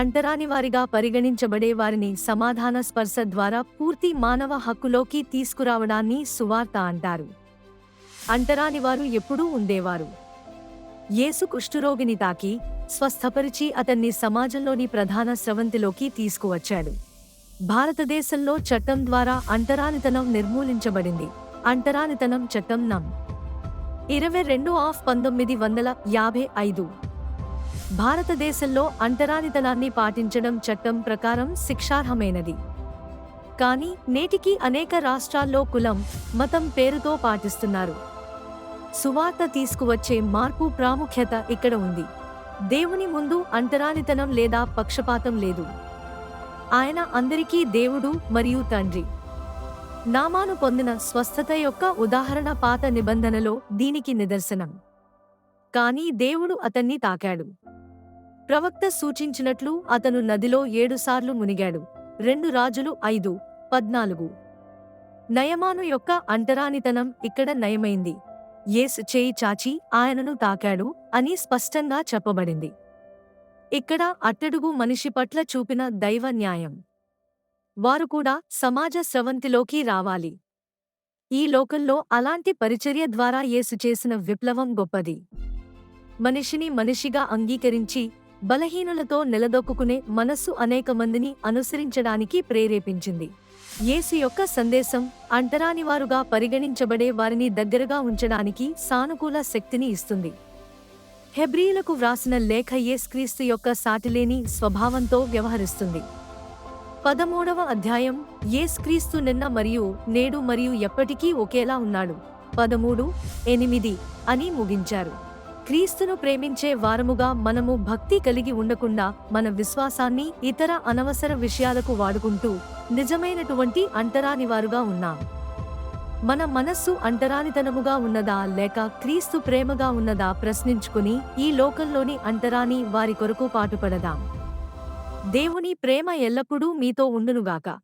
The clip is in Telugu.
అంటరాని వారిగా పరిగణించబడే వారిని సమాధాన స్పర్శ ద్వారా పూర్తి మానవ హక్కులోకి తీసుకురావడాన్ని సువార్త అంటారు. అంటరాని వారు ఎప్పుడూ ఉండేవారు. యేసు కుష్ఠురోగిని తాకి స్వస్థపరిచి అతన్ని సమాజంలోని ప్రధాన స్రవంతిలోకి తీసుకువచ్చాడు. భారతదేశంలో చట్టం ద్వారా అంటరానితనం నిర్మూలించబడింది. అంటరానితనం చట్టం నం. ఇరవై రెండు ఆఫ్ పంతొమ్మిది వందల యాభై ఐదు. భారతదేశంలో అంటరానితనాన్ని పాటించడం చట్టం ప్రకారం శిక్షార్హమైనది. కానీ నేటికి అనేక రాష్ట్రాల్లో కులం మతం పేరుతో పాటిస్తున్నారు. సువార్త తీసుకువచ్చే మార్పు ప్రాముఖ్యత ఇక్కడ ఉంది. దేవుని ముందు అంటరానితనం లేదా పక్షపాతం లేదు. ఆయన అందరికీ దేవుడు మరియు తండ్రి. నామాను పొందిన స్వస్థత యొక్క ఉదాహరణ పాత నిబంధనలో దీనికి నిదర్శనం. కానీ దేవుడు అతన్ని తాకాడు. ప్రవక్త సూచించినట్లు అతను నదిలో ఏడుసార్లు మునిగాడు. రెండు రాజులు ఐదు పద్నాలుగు. నయమాను యొక్క అంటరానితనం ఇక్కడ నయమైంది. యేసు చేయి చాచి ఆయనను తాకాడు అని స్పష్టంగా చెప్పబడింది. ఇక్కడ అట్టడుగు మనిషి పట్ల చూపిన దైవ న్యాయం. వారు కూడా సమాజ స్రవంతిలోకి రావాలి. ఈ లోకంలో అలాంటి పరిచర్య ద్వారా యేసు చేసిన విప్లవం గొప్పది. మనిషిని మనిషిగా అంగీకరించి బలహీనులతో నిలదొక్కునే మనస్సు అనేక మందిని అనుసరించడానికి ప్రేరేపించింది. యేసు యొక్క సందేశం అంటరానివారుగా పరిగణించబడే వారిని దగ్గరగా ఉంచడానికి సానుకూల శక్తిని ఇస్తుంది. హెబ్రియులకు వ్రాసిన లేఖ యేస్క్రీస్తు యొక్క సాటిలేని స్వభావంతో వ్యవహరిస్తుంది. పదమూడవ అధ్యాయం యేస్క్రీస్తు నిన్న మరియు నేడు మరియు ఎప్పటికీ ఒకేలా ఉన్నాడు. పదమూడు ఎనిమిది అని ముగించారు. క్రీస్తును ప్రేమించే వారముగా మనము భక్తి కలిగి ఉండకుండా మన విశ్వాసాన్ని ఇతర అనవసర విషయాలకు వాడుకుంటూ నిజమైనటువంటి అంటరానివారుగా ఉన్నాం. మన మనస్సు అంటరానితనముగా ఉన్నదా లేక క్రీస్తు ప్రేమగా ఉన్నదా ప్రశ్నించుకుని ఈ లోకంలోని అంటరాని వారి కొరకు పాటుపడదాం. దేవుని ప్రేమ ఎల్లప్పుడూ మీతో ఉండునుగాక.